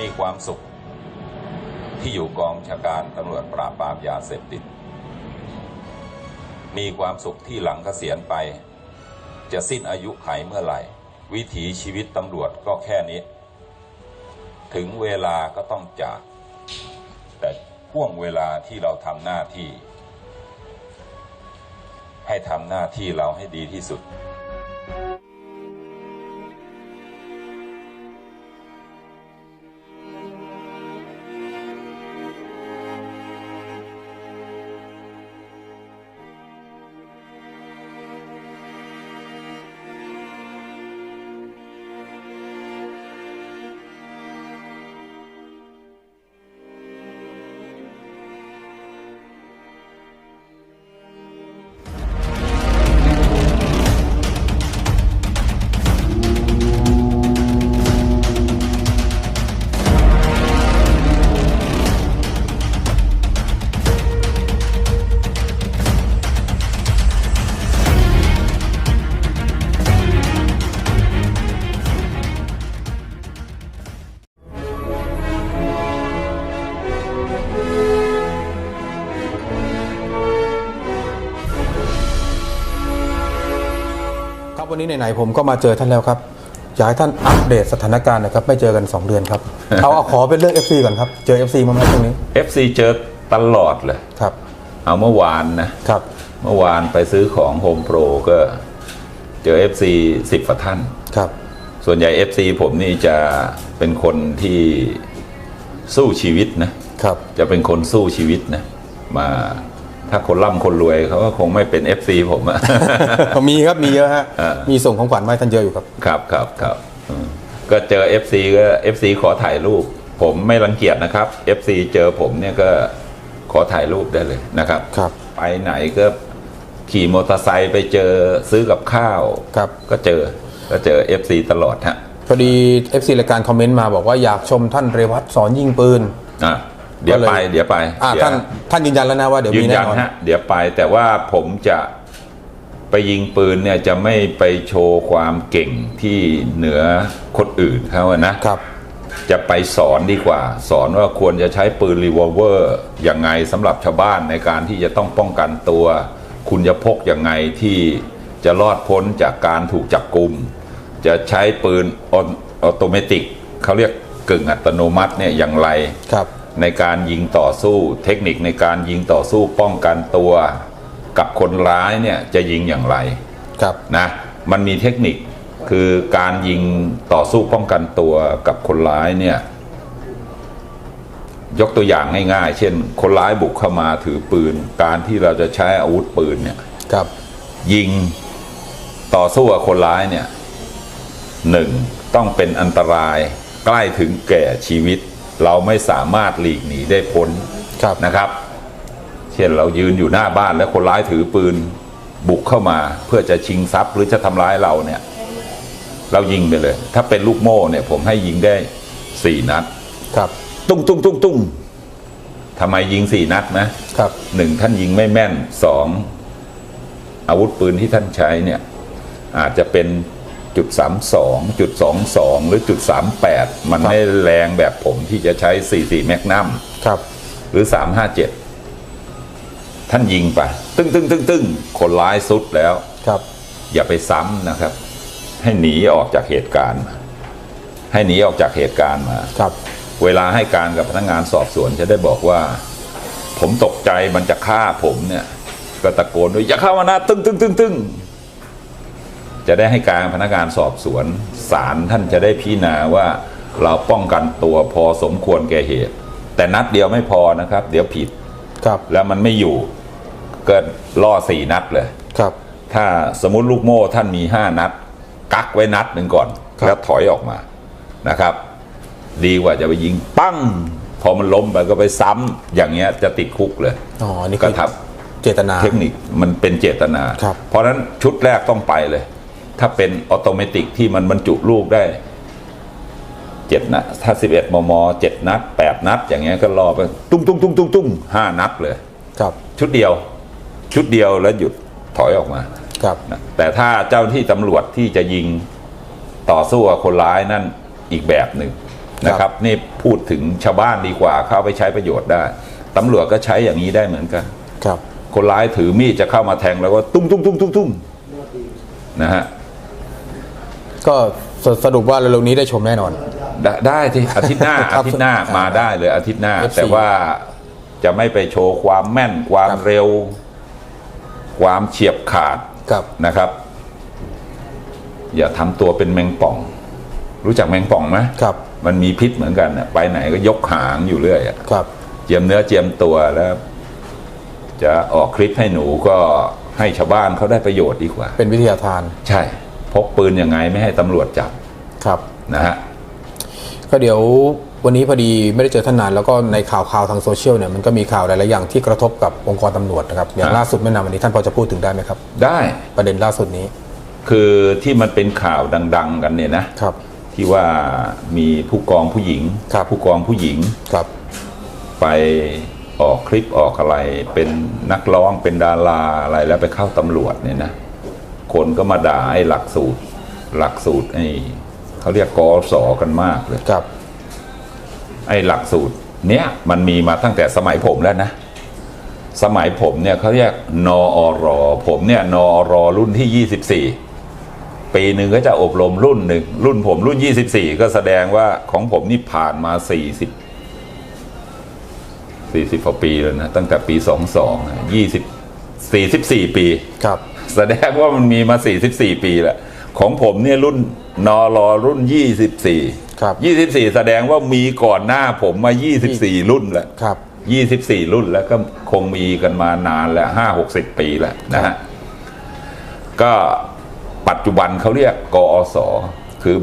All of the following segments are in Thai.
มีความสุข ที่อยู่กองชาการตำรวจปราบปรามยาเสพติด มีความสุขที่หลังเกษียณไป จะสิ้นอายุไขเมื่อไหร่ วิถีชีวิตตำรวจก็แค่นี้ ถึงเวลาก็ต้องจาก แต่ห่วงเวลาที่เราทำหน้าที่ ให้ทำหน้าที่เราให้ดีที่สุด วันนี้ไหนๆผมก็มาเจอท่านแล้วครับอยากให้ท่านอัปเดตสถานการณ์หนะครับ ไม่เจอกัน 2 เดือนครับ เอาเอาขอเป็นเรื่อง FC ก่อนครับ เจอ FC มาไหมตรงนี้ FC เจอตลอดเลย ครับเอาเมื่อวานนะ ครับ เมื่อวานไปซื้อของ Home Pro ก็เจอ FC สิบกว่าท่าน ครับ ส่วนใหญ่ FC ผมนี่จะเป็นคนที่สู้ชีวิตนะ ครับ จะเป็นคนสู้ชีวิตนะ มา ถ้าคนร่ำคนรวยเขาก็คงไม่เป็น FC ผมอะ มีครับมีเยอะฮะอ่ามีส่งของขวัญมาให้ท่านเยอะอยู่ครับ ครับครับครับอืมก็เจอ FC ก็ FC ขอถ่ายรูป ผมไม่รังเกียจนะครับ FC เจอผมเนี่ยก็ขอถ่ายรูปได้เลยนะครับ ครับ ไปไหนก็ขี่มอเตอร์ไซค์ไปเจอซื้อกับข้าว ครับ ก็เจอก็เจอ FC ตลอดฮะพอดี FC รายการคอมเมนต์มาบอกว่าอยากชมท่านเรวัตสอนยิงปืน อะ เดี๋ยวไปก็เลยเดี๋ยวไปอ่าเดี๋ยวท่านท่านยืนยันแล้วนะว่าเดี๋ยวยืมีนแน่ยันนอนฮะเดี๋ยวไปแต่ว่าผมจะไปยิงปืนเนี่ยจะไม่ไปโชว์ความเก่งที่เหนือคนอื่นเขาอะนะครับจะไปสอนดีกว่า สอนว่าควรจะใช้ปืนรีวอลเวอร์ยังไงสำหรับชาวบ้านในการที่จะต้องป้องกันตัว คุณจะพกยังไงที่จะรอดพ้นจากการถูกจับกลุ่มจะใช้ปืนออโตเมติกเขาเรียกกึ่งอัตโนมัติเนี่ยอย่างไรครับ ในการยิงต่อสู้ เทคนิคในการยิงต่อสู้ป้องกันตัว กับคนร้ายเนี่ยจะยิงอย่างไรครับนะมันมีเทคนิคคือการยิงต่อสู้ป้องกันตัวกับคนร้ายเนี่ยยกตัวอย่างง่ายๆ เช่น คนร้ายบุกเข้ามาถือปืน การที่เราจะใช้อาวุธปืนเนี่ยครับ ยิงต่อสู้กับคนร้ายเนี่ยหนึ่งต้องเป็นอันตรายใกล้ถึงแก่ชีวิต เราไม่สามารถหลีกหนีได้พ้นครับ นะครับ เช่นเรายืนอยู่หน้าบ้านแล้วคนร้ายถือปืน บุกเข้ามาเพื่อจะชิงทรัพย์หรือจะทำร้ายเราเนี่ย เรายิงไปเลย ถ้าเป็นลูกโม่เนี่ย ผมให้ยิงได้สี่นัด ครับ ตุ้งตุ้งตุ้งตุ้งทำไมยิงสี่นัดนะครับ หนึ่งท่านยิงไม่แม่นสองอาวุธปืนที่ท่านใช้เนี่ย อาจจะเป็น จุดสามสองจุดสองสองหรือจุดสามแปดมันครับไม่แรงแบบผมที่จะใช้สี่สี่แมกนัมครับ หรือสามห้าเจ็ดท่านยิงไป ตึ้งตึ้งตึ้งตึ้งคนร้ายสุดแล้วครับ อย่าไปซ้ำนะครับ ให้หนีออกจากเหตุการณ์มาให้หนีออกจากเหตุการณ์มาครับ เวลาให้การกับพนักงานสอบสวนจะได้บอกว่า ผมตกใจมันจะฆ่าผมเนี่ยก็ตะโกนด้วยอย่าเข้ามานะตึ้งตึ้งตึ้งตึ้ง จะได้ให้การกับพนักงานสอบสวนศาลท่านจะได้พิจารณาว่าเราป้องกันตัวพอสมควรแก่เหตุ แต่นัดเดียวไม่พอนะครับ เดี๋ยวผิดครับแล้วมันไม่อยู่เกินล่อสี่นัดเลย ครับ ถ้าสมมติลูกโม่ท่านมีห้านัด กักไว้นัดหนึ่งก่อน ครับ แล้วถอยออกมานะครับ ดีกว่าจะไปยิงปั้ง พอมันล้มไปก็ไปซ้ำอย่างเงี้ยจะติดคุกเลย อ๋ออันนี่ก็คือทับ เจตนา เทคนิคมันเป็นเจตนา ครับ เพราะฉะนั้นชุดแรกต้องไปเลย ถ้าเป็นออโตเมติกที่มันบรรจุลูกได้เจ็ดนัดถ้าสิบเอ็ดมมเจ็ดนัดแปดนัด อย่างเงี้ยก็รอไปตุ้งตุ้งตุ้งตุ้งตุ้งห้านัดเลย ครับ ชุดเดียว ชุดเดียวแล้วหยุดถอยออกมา ครับนะแต่ถ้าเจ้าหน้าที่ตำรวจที่จะยิงต่อสู้กับคนร้ายนั่นอีกแบบหนึ่งนะครับ นี่พูดถึงชาวบ้านดีกว่าเข้าไปใช้ประโยชน์ได้ตำรวจก็ใช้อย่างนี้ได้เหมือนกัน ครับ คนร้ายถือมีดจะเข้ามาแทงแล้วก็ตุ้มตุ้มตุ้มตุ้มตุ้มนะฮะ ก็สสรุปว่าเร็วๆนี้ได้ชมแน่นอน ได้ได้ที่อาทิตย์หน้า ครัอาบทิตย์หน้ามาได้เลยอาทิตย์หน้า FC แต่ว่าจะไม่ไปโชว์ความแม่นความครับ เร็ว ความเฉียบขาดครับ นะครับ อย่าทำตัวเป็นแมงป่อง รู้จักแมงป่องไหมครับ มันมีพิษเหมือนกันน่ะไปไหนก็ยกหางอยู่เรื่อยอะ ครับ เจียมเนื้อเจียมตัวแล้ว จะออกคลิปให้หนูก็ให้ชาวบ้านเขาได้ประโยชน์ดีกว่า เป็นวิทยาทาน ใช่ พกปืนยังไงไม่ให้ตำรวจจับครับนะฮะก็เดี๋ยววันนี้พอดีไม่ได้เจอท่านนานแล้วก็ในข่าวข่าวทางโซเชียลเนี่ยมันก็มีข่าวหลายๆอย่างที่กระทบกับองค์กรตำรวจนะครับอย่างครับล่าสุดไม่นานวันนี้ท่านพอจะพูดถึงได้ไหมครับ ได้ประเด็นล่าสุดนี้ คือที่มันเป็นข่าวดัง ๆ กันเนี่ยนะครับ ที่ว่ามีผู้กองผู้หญิงครับผู้กองผู้หญิงครับ ไปออกคลิปออกอะไร เป็นนักร้องเป็นดาราอะไรแล้วไปเข้าตำรวจเนี่ยนะ คนก็มาด่าไอ้หลักสูตร หลักสูตรไอ้เขาเรียกกอสอกันมากเลยครับ ไอ้หลักสูตร เนี้ยมันมีมาตั้งแต่สมัยผมแล้วนะ สมัยผมเนี่ยเขาเรียกนอรผมเนี่ยนอรรุ่นที่ยี่สิบสี่ปีหนึ่งก็จะอบรมรุ่นหนึ่งรุ่นผมรุ่นยี่สิบสี่ก็แสดงว่าของผมนี่ผ่านมาสี่สิบสี่สิบกว่าปีแล้วนะ ตั้งแต่ปีสองสองยี่สิบสี่สิบสี่ปีครับ แสดงว่ามันมีมา 44 ปีแล้ว ของผมเนี่ยรุ่นนอรอรุ่น 24 ครับ 24 แสดงว่ามีก่อนหน้าผมมา 24 รุ่นแล้วครับ 24 รุ่นแล้วก็คงมีกันมานานแล้วห้าหกสิบปีแล้วนะฮะ ก็ปัจจุบันเขาเรียกกอสคือ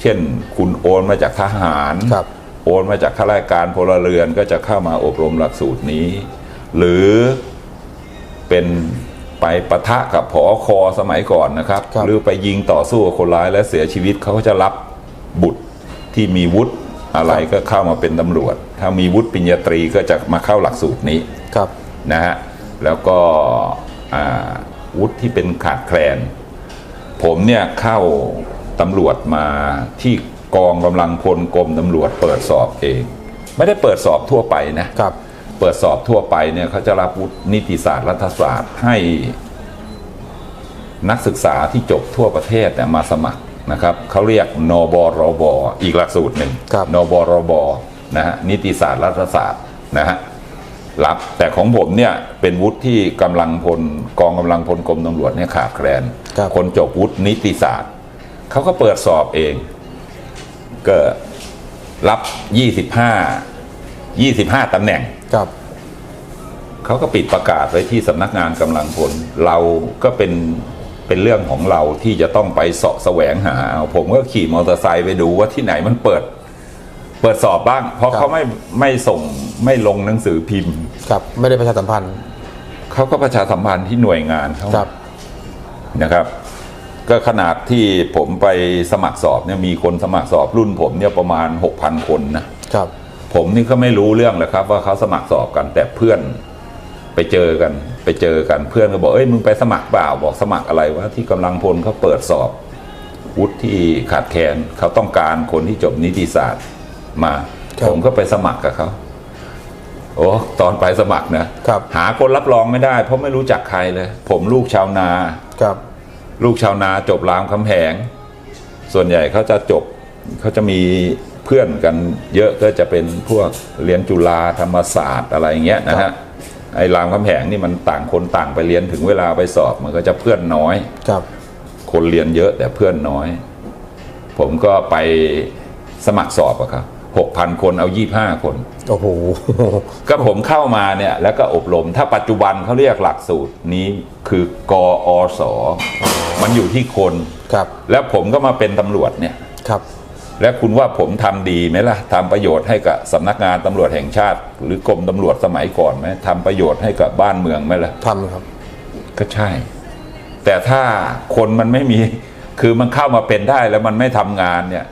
เช่นคุณโอนมาจากทหารครับโอนมาจากข้าราชการพลเรือนก็จะเข้ามาอบรมหลักสูตรนี้ หรือเป็น ไปปะทะกับผอคอสมัยก่อนนะครับครับ หรือไปยิงต่อสู้กับคนร้ายและเสียชีวิตเขาก็จะรับบุตรที่มีวุฒิอะไรก็เข้ามาเป็นตำรวจ ถ้ามีวุฒิปริญญาตรีก็จะมาเข้าหลักสูตรนี้ครับนะฮะแล้วก็อ่าวุฒิที่เป็นขาดแคลน ผมเนี่ยเข้าตำรวจมาที่กองกำลังพลกรมตำรวจเปิดสอบเอง ไม่ได้เปิดสอบทั่วไปนะครับ เปิดสอบทั่วไปเนี่ยเขาจะรับวุฒินิติศาสตร์รัฐศาสตร์ให้นักศึกษาที่จบทั่วประเทศเนี่ยมาสมัครนะครับเขาเรียกนบรบอีกหลักสูตรหนึ่งครับนบรบนะฮะนิติศาสตร์รัฐศาสตร์นะฮะรับแต่ของผมเนี่ยเป็นวุฒิที่กำลังพลกองกำลังพลกรมตำรวจเนี่ยขาดแคลนครับคนจบวุฒินิติศาสตร์เขาก็เปิดสอบเอง ก็รับยี่สิบห้ายี่สิบห้าตำแหน่ง ครับเขาก็ปิดประกาศไว้ที่สำนักงานกำลังพลเราก็เป็นเป็นเรื่องของเราที่จะต้องไปเสาะแสวงหาเอาผมก็ขี่มอเตอร์ไซค์ไปดูว่าที่ไหนมันเปิด เปิดสอบบ้าง เพราะครับ เขาไม่ไม่ส่งไม่ลงหนังสือพิมพ์ครับไม่ได้ประชาสัมพันธ์เขาก็ประชาสัมพันธ์ที่หน่วยงานเขา ครับ นะครับ ก็ขนาดที่ผมไปสมัครสอบเนี่ยมีคนสมัครสอบรุ่นผมเนี่ยประมาณหกพันคนนะครับ ผมนี่ก็ไม่รู้เรื่องเลยครับ ว่าเขาสมัครสอบกัน แต่เพื่อนไปเจอกัน ไปเจอกันเพื่อนก็บอกเอ้ยมึงไปสมัครเปล่าบอกสมัครอะไรวะที่กำลังพลเขาเปิดสอบวุฒิที่ขาดแคลนเขาต้องการคนที่จบนิติศาสตร์มาครับผมก็ไปสมัครกับเขาโอ้ตอนไปสมัครนะครับหาคนรับรองไม่ได้ เพราะไม่รู้จักใครเลย ผมลูกชาวนาครับ ลูกชาวนาจบรามคำแหง ส่วนใหญ่เขาจะจบเขาจะมี เพื่อนกันเยอะก็จะเป็นพวกเรียนจุฬาธรรมศาสตร์อะไรเงี้ยนะครัฮะบไอ้รามคำแหงนี่มันต่างคนต่างไปเรียนถึงเวลาไปสอบมันก็จะเพื่อนน้อย ครับ คนเรียนเยอะแต่เพื่อนน้อย ผมก็ไปสมัครสอบอะครับหกพันคนเอายี่ห้าคน โอ้โห ก็ผมเข้ามาเนี่ย แล้วก็อบรม ถ้าปัจจุบันเขาเรียกหลักสูตรนี้คือกอสมันอยู่ที่คน ครับ แล้วผมก็มาเป็นตำรวจเนี่ย ครับ แล้วคุณว่าผมทำดีไหมล่ะทำประโยชน์ให้กับสำนักงานตำรวจแห่งชาติ หรือกรมตำรวจสมัยก่อนไหมทำประโยชน์ให้กับบ้านเมืองไหมล่ะทำครับ ก็ใช่ แต่ถ้าคนมันไม่มี คือมันเข้ามาเป็นได้แล้วมันไม่ทำงานเนี่ย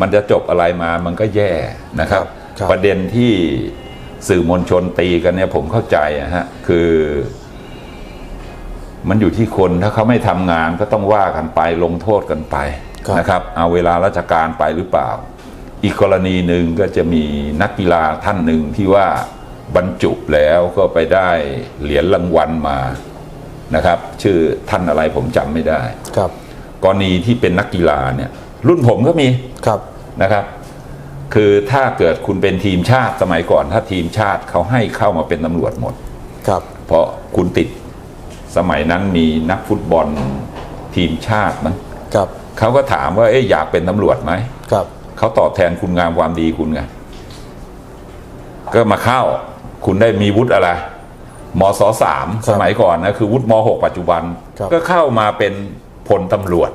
มันจะจบอะไรมามันก็แย่นะครับครับประเด็นที่สื่อมวลชนตีกันเนี่ยผมเข้าใจอะฮะคือ มันอยู่ที่คนถ้าเขาไม่ทำงานก็ต้องว่ากันไปลงโทษกันไป นะครับเอาเวลาราชการไปหรือเปล่า อีกกรณีหนึ่งก็จะมีนักกีฬาท่านหนึ่งที่ว่าบรรจุแล้วก็ไปได้เหรียญรางวัลมานะครับ ชื่อท่านอะไรผมจำไม่ได้ครับกรณีที่เป็นนักกีฬาเนี่ย รุ่นผมก็มีครับนะครับ คือถ้าเกิดคุณเป็นทีมชาติสมัยก่อน ถ้าทีมชาติเขาให้เข้ามาเป็นตำรวจหมดครับ เพราะคุณติดสมัยนั้นมีนักฟุตบอลทีมชาติมั้งครับ เขาก็ถามว่าเอ๊ะอยากเป็นตำรวจไหมครับ เขาตอบแทนคุณงามความดีคุณไงก็มาเข้า คุณได้มีวุฒิอะไรมศสามสมัยก่อนนะคือวุฒิมหกปัจจุบัน ก็เข้ามาเป็นพลตำรวจ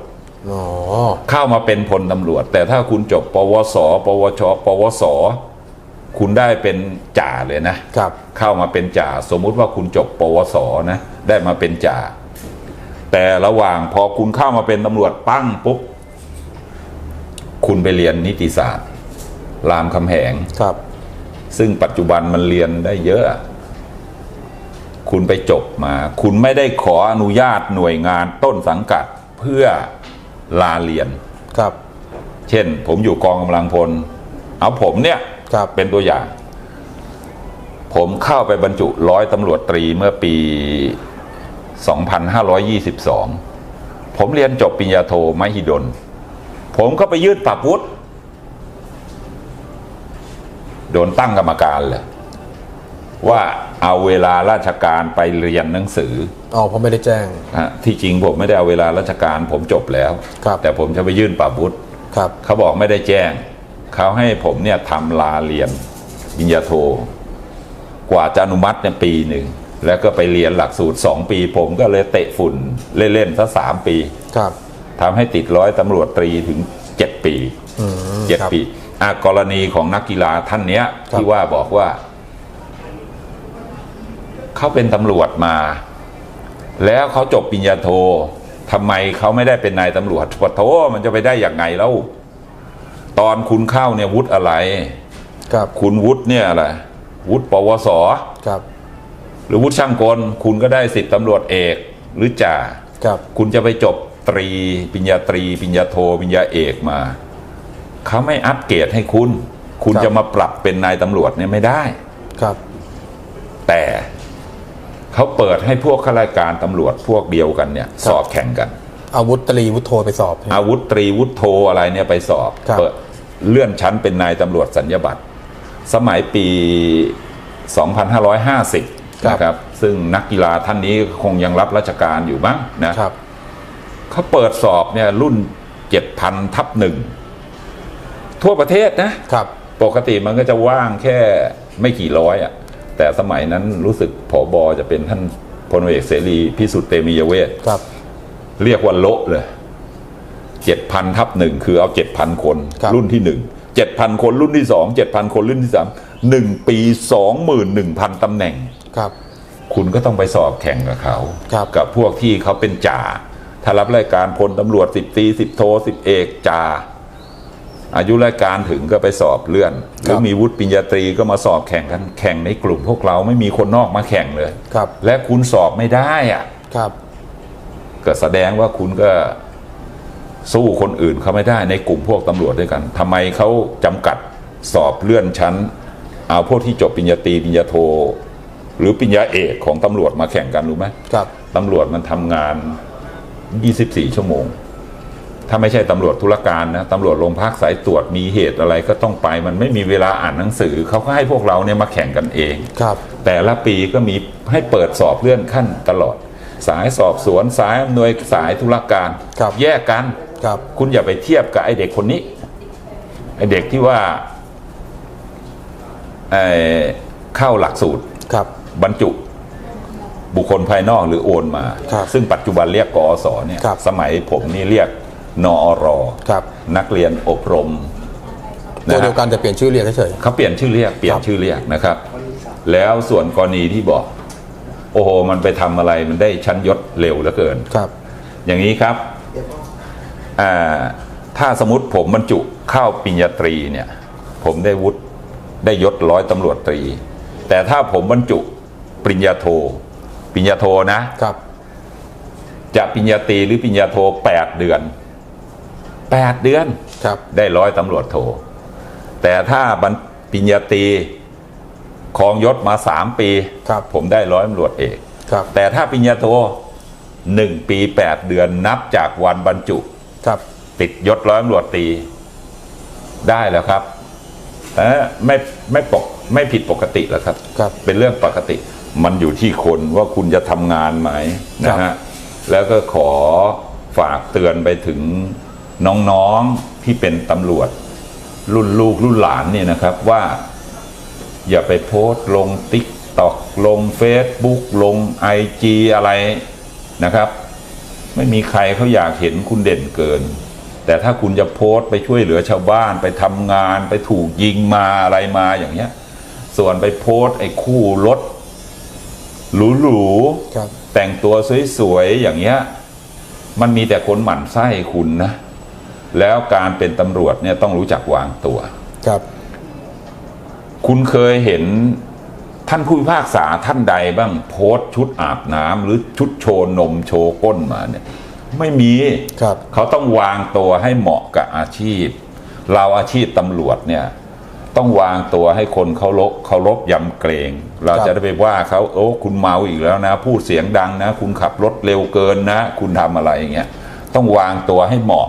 อ๋อเข้ามาเป็นพลตำรวจ แต่ถ้าคุณจบ ปวส ปวช ปวส คุณได้เป็นจ่าเลยนะครับ เข้ามาเป็นจ่าสมมุติว่าคุณจบ ปวสนะ ได้มาเป็นจ่า แต่ระหว่างพอคุณเข้ามาเป็นตำรวจปั้งปุ๊บ คุณไปเรียนนิติศาสตร์ รามคำแหงครับ ซึ่งปัจจุบันมันเรียนได้เยอะ คุณไปจบมา คุณไม่ได้ขออนุญาตหน่วยงานต้นสังกัดเพื่อลาเรียนครับ เช่น ผมอยู่กองกำลังพล เอาผมเนี่ยครับเป็นตัวอย่าง ผมเข้าไปบรรจุร้อยตำรวจตรีเมื่อปี 2522 ผมเรียนจบปริญญาโทมหิดล ผมก็ไปยื่นปรับวุฒิโดนตั้งกรรมการเลยว่าเอาเวลาราชการไปเรียนหนังสืออ๋อผมไม่ได้แจ้งฮะที่จริงผมไม่ได้เอาเวลาราชการผมจบแล้วครับแต่ผมจะไปยื่นปรับวุฒิครับเขาบอกไม่ได้แจ้ง เขาให้ผมเนี่ยทำลาเรียนปริญญาโท กว่าจะอนุมัติเนี่ยปีหนึ่ง แล้วก็ไปเรียนหลักสูตรสองปี ผมก็เลยเตะฝุ่นเล่นๆซะสามปีครับทำให้ติดร้อยตำรวจตรีถึงเจ็ดปีอืมเจ็ดครับปีอะกรณีของนักกีฬาท่านเนี้ยครับที่ว่าบอกว่า เขาเป็นตำรวจมา แล้วเขาจบปริญญาโททำไมเขาไม่ได้เป็นนายตำรวจปะโทมันจะไปได้อย่างไงแล้ว ตอนคุณเข้าเนี่ยวุฒิอะไร ครับ คุณวุฒิเนี่ยอะไรวุฒิปวสครับห รือวุฒิช่างกล คุณก็ได้สิทธิตำรวจเอกหรือจ่าครับ คุณจะไปจบตรีปริญญาตรีปริญญาโทปริญญาเอกมาเขาไม่อัปเกรดให้คุณ คุณจะมาปรับเป็นนายตำรวจเนี่ยไม่ได้ ครับ แต่เขาเปิดให้พวกข้าราชการตำรวจพวกเดียวกันเนี่ย สอบแข่งกัน อาวุธตรีวุฒโทไปสอบ อาวุธตรีวุฒโทอะไรเนี่ยไปสอบครับ เปิดเลื่อนชั้นเป็นนายตำรวจสัญญาบัตร สมัยปี 2550 นะครับ ซึ่งนักกีฬาท่านนี้คงยังรับราชการอยู่มั้งนะครับเขาเปิดสอบเนี่ยรุ่นเจ็ดพันทับหนึ่งทั่วประเทศนะครับ ปกติมันก็จะว่างแค่ไม่กี่ร้อยอะ่ะแต่สมัยนั้นรู้สึกผอบอจะเป็นท่านพลเอกเสรีพิสุทธิ์เตมียเวทครับ เรียกว่าโละเลยเจ็ดพันทับหนึ่งคือเอาเจ็ดพันคนครับรุ่นที่หนึ่งเจ็ดพันคนรุ่นที่สองเจ็ดพันคนรุ่นที่สามหนึ่งปีสองหมื่นหนึ่งพันตำแหน่ง ครับ คุณก็ต้องไปสอบแข่งกับเขาครับกับพวกที่เขาเป็นจ่าถ้ารับรายการพลตำรวจสิบตีสิบโทสิบเอกจ่าอายุรายการถึงก็ไปสอบเลื่อนหรือมีวุฒิปริญญาตรีก็มาสอบแข่งกันแข่งในกลุ่มพวกเราไม่มีคนนอกมาแข่งเลยครับ และคุณสอบไม่ได้อะครับ ก็แสดงว่าคุณก็สู้คนอื่นเขาไม่ได้ในกลุ่มพวกตำรวจด้วยกันทำไมเขาจำกัดสอบเลื่อนชั้น เอาพวกที่จบปริญญาตรีปริญญาโท หรือปริญญาเอกของตำรวจมาแข่งกันรู้ไหมครับตำรวจมันทำงาน 24 ชั่วโมง ถ้าไม่ใช่ตำรวจธุรการนะตำรวจโรงพักสายตรวจมีเหตุอะไรก็ต้องไป มันไม่มีเวลาอ่านหนังสือ เขาก็ให้พวกเราเนี่ยมาแข่งกันเองครับ แต่ละปีก็มีให้เปิดสอบเลื่อนขั้นตลอด สายสอบสวนสายอำนวยสายธุรการครับแยกกันครับคุณอย่าไปเทียบกับไอเด็กคนนี้ไอเด็กที่ว่าเอ่อเข้าหลักสูตรครับ บรรจุบุคคลภายนอกหรือโอนมา ครับซึ่งปัจจุบันเรียกกอสเนี่ยครับสมัยผมนี่เรียกนอรครับ นักเรียนอบรมตัวนะเดียวฮะกันแต่เปลี่ยนชื่อเรียกเฉย เขาเปลี่ยนชื่อเรียกเปลี่ยนครับชื่อเรียกนะครับ แล้วส่วนกรณีที่บอก โอ้โหมันไปทำอะไรมันได้ชั้นยศเร็วเหลือเกิน ๆ ครับ อย่างนี้ครับอ่าถ้าสมมติผมบรรจุเข้าปริญญาตรีเนี่ย ผมได้วุฒิได้ยศร้อยตำรวจตรี แต่ถ้าผมบรรจุ ปริญญาโท ปริญญาโทนะครับ จะปริญญาตรีหรือปริญญาโทแปดเดือนแปดเดือนครับ ได้ร้อยตำรวจโท แต่ถ้าบรรปริญญาตรีครองยศมาสามปีครับ ผมได้ร้อยตำรวจเอกครับ แต่ถ้าปริญญาโทหนึ่งปีแปดเดือนนับจากวันบรรจุครับ ติดยศร้อยตำรวจตรีได้แล้วครับแต่ไม่ไม่ปกไม่ผิดปกติแล้วครับ ครับ เป็นเรื่องปกติ มันอยู่ที่คนว่าคุณจะทำงานไหมนะฮะแล้วก็ขอฝากเตือนไปถึงน้องๆที่เป็นตำรวจ รุ่นลูกรุ่นหลานเนี่ยนะครับว่า อย่าไปโพสต์ลงติ๊กตอกลงเฟซบุ๊กลงไอจีอะไรนะครับ ไม่มีใครเขาอยากเห็นคุณเด่นเกิน แต่ถ้าคุณจะโพสต์ไปช่วยเหลือชาวบ้านไปทำงานไปถูกยิงมาอะไรมาอย่างเงี้ย ส่วนไปโพสต์ไอ้คู่รถ หรูๆครับแต่งตัวสวยๆอย่างเงี้ยมันมีแต่คนหมั่นไส้คุณนะ แล้วการเป็นตำรวจเนี่ยต้องรู้จักวางตัว ครับ คุณเคยเห็นท่านผู้พิพากษาท่านใดบ้างโพสต์ชุดอาบน้ำหรือชุดโชว์นมโชว์ก้นมาเนี่ย ไม่มีครับ เขาต้องวางตัวให้เหมาะกับอาชีพ เราอาชีพตำรวจเนี่ย ต้องวางตัวให้คนเคารพเคารพยำเกรง เราครับจะได้ไปว่าเขาโอ้คุณเมาอีกแล้วนะ พูดเสียงดังนะ คุณขับรถเร็วเกินนะ คุณทำอะไรอย่างเงี้ยต้องวางตัวให้เหมาะ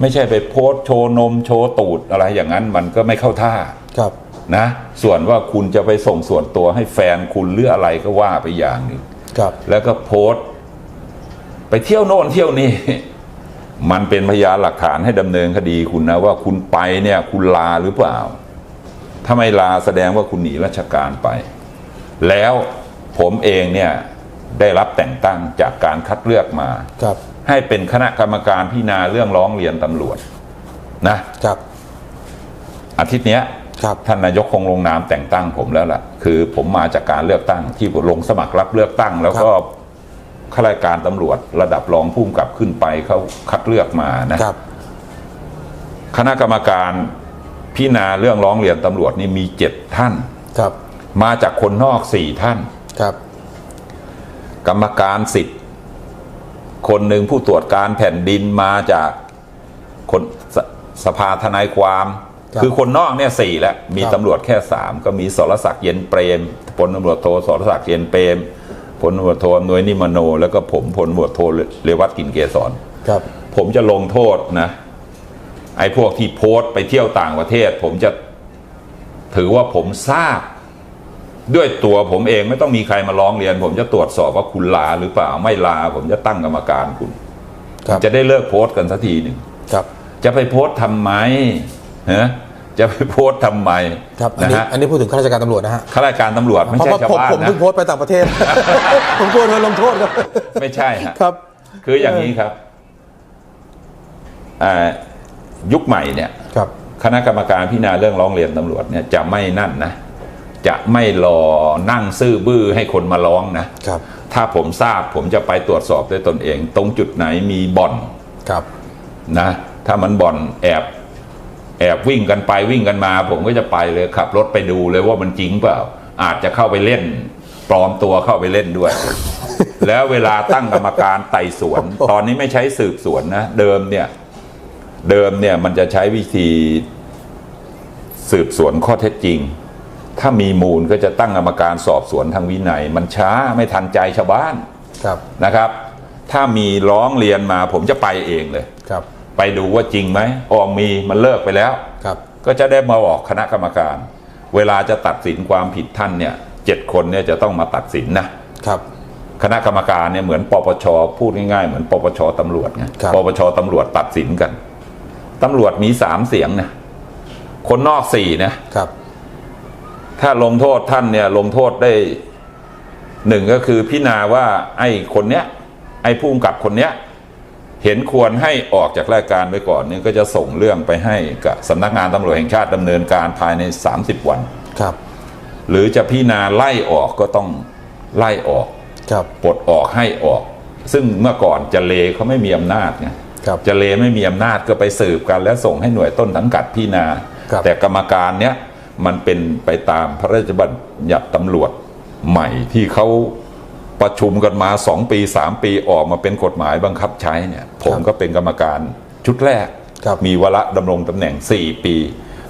ไม่ใช่ไปโพสต์โชว์นมโชว์ตูดอะไรอย่างนั้นมันก็ไม่เข้าท่าครับนะ ส่วนว่าคุณจะไปส่งส่วนตัวให้แฟนคุณหรืออะไรก็ว่าไปอย่างหนึ่งครับ แล้วก็โพสต์ไปเที่ยวโน่นเที่ยวนี่มันเป็นพยานหลักฐานให้ดำเนินคดีคุณนะว่าคุณไปเนี่ยคุณลาหรือเปล่า ถ้าไม่ลาแสดงว่าคุณหนีราชการไป แล้วผมเองเนี่ยได้รับแต่งตั้งจากการคัดเลือกมาครับ ให้เป็นคณะกรรมการพิจารณาเรื่องร้องเรียนตำรวจนะครับ อาทิตย์เนี้ยครับท่านนายกคงลงนามแต่งตั้งผมแล้วล่ะ คือผมมาจากการเลือกตั้งที่ผมลงสมัครรับเลือกตั้ง แล้วก็ข้าราชการตำรวจระดับรองผู้กำกับขึ้นไปเขาคัดเลือกมานะครับ คณะกรรมการ พิจารณาเรื่องร้องเรียนตำรวจนี่มีเจ็ดท่าน ครับ มาจากคนนอกสี่ท่าน ครับ กรรมการสิทธิ์คนหนึ่งผู้ตรวจการแผ่นดินมาจากคนสสภาทนายความ ครับคือคนนอกเนี่ยสี่แล้วมีครับ ตำรวจแค่สามก็มีสรศักดิ์เย็นเปรมพลตำรวจโทสรศักดิ์เย็นเปรมพลตำรวจโทอำนวยนิมโน แล้วก็ผมพลตำรวจโทเรวัตกลินเกษร ครับ ผมจะลงโทษนะ ไอ้พวกที่โพสต์ไปเที่ยวต่างประเทศ ผมจะถือว่าผมทราบ ด้วยตัวผมเองไม่ต้องมีใครมาร้องเรียน ผมจะตรวจสอบว่าคุณลาหรือเปล่าไม่ลา ผมจะตั้งกรรมการคุณครับจะได้เลิกโพสต์กันสักทีหนึ่งครับจะไปโพสต์ทำไมฮะจะไปโพสต์ทำไมครับอันนะนี้ฮะอันนี้พูดถึงข้าราชการตำรวจนะฮะข้าราชการตำรวจไม่เพราะใช่ว่าชาวผมบ้านผมนะเพิ่งโพสต์ไปต่างประเทศ ผมกลัวโดนลงโทษครับ ไม่ใช่ฮะครับ คืออย่างนี้ครับอ่า ยุคใหม่เนี่ยครับคณะกรรมการพิจารณาเรื่องร้องเรียนตำรวจเนี่ยจะไม่นั่นนะ จะไม่รอนั่งซื่อบื้อให้คนมาร้องนะครับถ้าผมทราบผมจะไปตรวจสอบด้วยตนเอง ตรงจุดไหนมีบ่อนครับนะถ้ามันบ่อนแอบแอบวิ่งกันไปวิ่งกันมา ผมก็จะไปเลยขับรถไปดูเลยว่ามันจริงเปล่า อาจจะเข้าไปเล่น ปลอมตัวเข้าไปเล่นด้วย แล้วเวลาตั้งกรรมการไต่สวน ตอนนี้ไม่ใช้สืบสวนนะ เดิมเนี่ย เดิมเนี่ยมันจะใช้วิธีสืบสวนข้อเท็จจริง ถ้ามีมูลก็จะตั้งกรรมการสอบสวนทางวินัย มันช้าไม่ทันใจชาวบ้านครับนะครับ ถ้ามีร้องเรียนมาผมจะไปเองเลยครับ ไปดูว่าจริงไหมออมีมันเลิกไปแล้วครับ ก็จะได้มาบอกคณะกรรมการ เวลาจะตัดสินความผิดท่านเนี่ยเจ็ดคนเนี่ยจะต้องมาตัดสินนะครับคณะกรรมการเนี่ยเหมือนปปชพูดง่ายๆเหมือนปปชตำรวจไงครับปปชตำรวจตัดสินกัน ตำรวจมีสามเสียงนะคนนอกสี่นะครับ ถ้าลงโทษท่านเนี่ย ลงโทษได้หนึ่งก็คือพิจารณาว่า ไอ้คนเนี้ย ไอ้ผู้กำกับคนเนี้ย เห็นควรให้ออกจากราชการไปก่อนเนี่ยก็จะส่งเรื่องไปให้กับสำนักงานตำรวจแห่งชาติดำเนินการภายใน 30 วันครับ หรือจะพิจารณาไล่ออกก็ต้องไล่ออกครับปลดออกให้ออก ซึ่งเมื่อก่อนจะเลเขาไม่มีอำนาจไงครับ จะเลไม่มีอำนาจก็ไปสืบกันแล้วส่งให้หน่วยต้นสังกัดพิจารณาครับแต่กรรมการเนี้ยมันเป็นไปตามพระราชบัญญัติตำรวจใหม่ที่เขาประชุมกันมาสองปีสามปีออกมาเป็นกฎหมายบังคับใช้เนี่ย ผมก็เป็นกรรมการชุดแรกครับมีวาระดำรงตำแหน่ง4ปี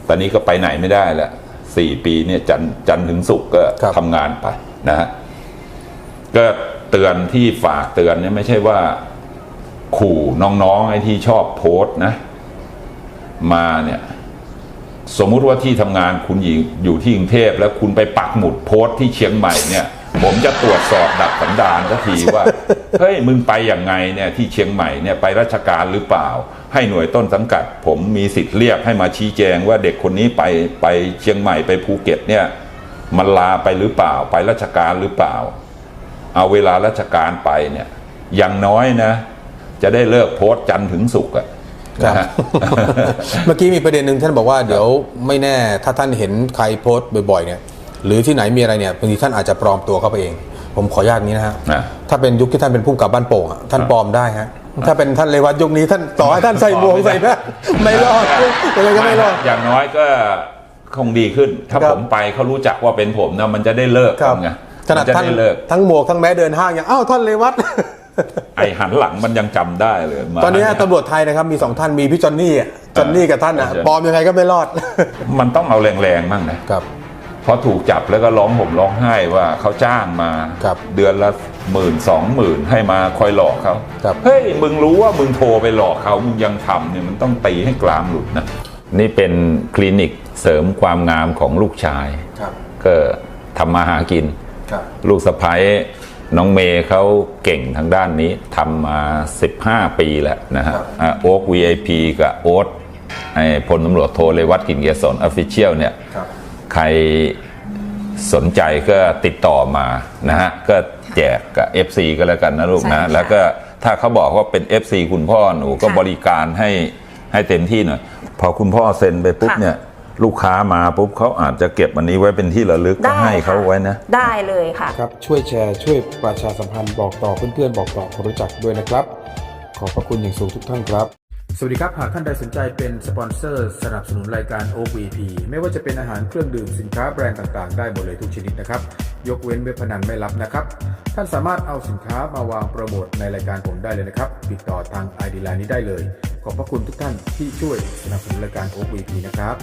ตอนนี้ก็ไปไหนไม่ได้แล้วสี่ปีเนี่ยจันทร์จันทร์ถึงศุกร์ก็ครับทำงานไปนะฮะก็เตือนที่ฝากเตือนเนี่ยไม่ใช่ว่า ขู่น้องๆไอ้ที่ชอบโพสนะ มาเนี่ยสมมุติว่าที่ทำงานคุณอยู่อยู่ที่กรุงเทพแล้วคุณไปปักหมุดโพสที่เชียงใหม่เนี่ย ผมจะตรวจสอบดักสันดานสักทีว่าเฮ้ยมึงไปอย่างไงเนี่ยที่เชียงใหม่เนี่ยไปราชการหรือเปล่า ให้หน่วยต้นสังกัด ผมมีสิทธิ์เรียกให้มาชี้แจงว่าเด็กคนนี้ไปไปเชียงใหม่ไปภูเก็ตเนี่ย มันลาไปหรือเปล่า ไปราชการหรือเปล่า เอาเวลาราชการไปเนี่ย อย่างน้อยนะ จะได้เลิกโพสต์จันทร์ถึงศุกร์อะครับ นะฮะ เมื่อกี้มีประเด็นหนึ่งท่านบอกว่าเดี๋ยวไม่แน่ถ้าท่านเห็นใครโพสต์บ่อยๆเนี่ยหรือที่ไหนมีอะไรเนี่ยบางทีท่านอาจจะปลอมตัวเข้าไปเอง ผมขออนุญาตนี้นะฮะนะ ถ้าเป็นยุคที่ท่านเป็นผู้กำกับบ้านโป่งอะท่านปลอมได้ฮะถ้าเป็นท่านเลวัตยุคนี้ท่านต่อให้ท่านใส่หมวกใส่แว่นไม่รอดยังไงก็ไม่รอด อย่างน้อยก็คงดีขึ้น ถ้าครับผมไปเขารู้จักว่าเป็นผมนะมันจะได้เลิกครับ กันไงขนาดมัจะท่านได้เลิก ทั้งหมวกทั้งแม้เดินห้างอย่างอ้าวท่านเลวัต ไอหันหลังมันยังจำได้เลยมาตอนนี้ตำรวจไทยนะครับมีสองท่านมีพี่จอนนี่อะจอนนี่กับท่านอะใช่ปลอมยังไงก็ไม่รอด มันต้องเอาแรงๆมั่งนะครับเพราะถูกจับแล้วก็ร้องห่มร้องไห้ว่าเขาจ้างมาครับเดือนละหมื่นสองหมื่นให้มาคอยหลอกเขาครับเฮ้ยมึงรู้ว่ามึงโทรไปหลอกเขามึงยังทำเนี่ยมันต้องตีให้กรามหลุดนะนี่เป็นคลินิกเสริมความงามของลูกชายครับก็ทำมาหากินครับลูกสะพ้ย น้องเมย์เขาเก่งทางด้านนี้ทำมา 15 ปีแล้วนะฮะครับโอ๊ก VIP กับโอ๊ตไอ้พลตำรวจโทเลวัตกลินเกียรติสนออฟฟิเชียลเนี่ย ครับ ใครสนใจก็ติดต่อมานะฮะ ก็แจกกับ FC ก็แล้วกันนะลูกใช่นะ ค่ะ แล้วก็ถ้าเขาบอกว่าเป็น FC คุณพ่อหนูก็ค่ะบริการให้ให้เต็มที่หน่อย พอคุณพ่อเซ็นไปปุ๊บค่ะ เนี่ย ลูกค้ามาปุ๊บเขาอาจจะเก็บอันนี้ไว้เป็นที่ระลึกก็ได้ให้เขาค่ะ ไว้นะ ได้เลยค่ะ ครับช่วยแชร์ช่วยประชาสัมพันธ์บอกต่อเพื่อนๆ บอกต่อคนรู้จักด้วยนะครับ ขอบพระคุณอย่างสูงทุกท่านครับ สวัสดีครับ หากท่านใดสนใจเป็นสปอนเซอร์สนับสนุนรายการ OVP ไม่ว่าจะเป็นอาหารเครื่องดื่มสินค้าแบรนด์ต่างๆ ได้หมดเลยทุกชนิดนะครับ ยกเว้นเว็บพนันไม่รับนะครับ ท่านสามารถเอาสินค้ามาวางโปรโมทในรายการผมได้เลยนะครับ ติดต่อทาง ID Line นี้ได้เลย ขอบพระคุณทุกท่านที่ช่วยสนับสนุนรายการ OVP นะครับ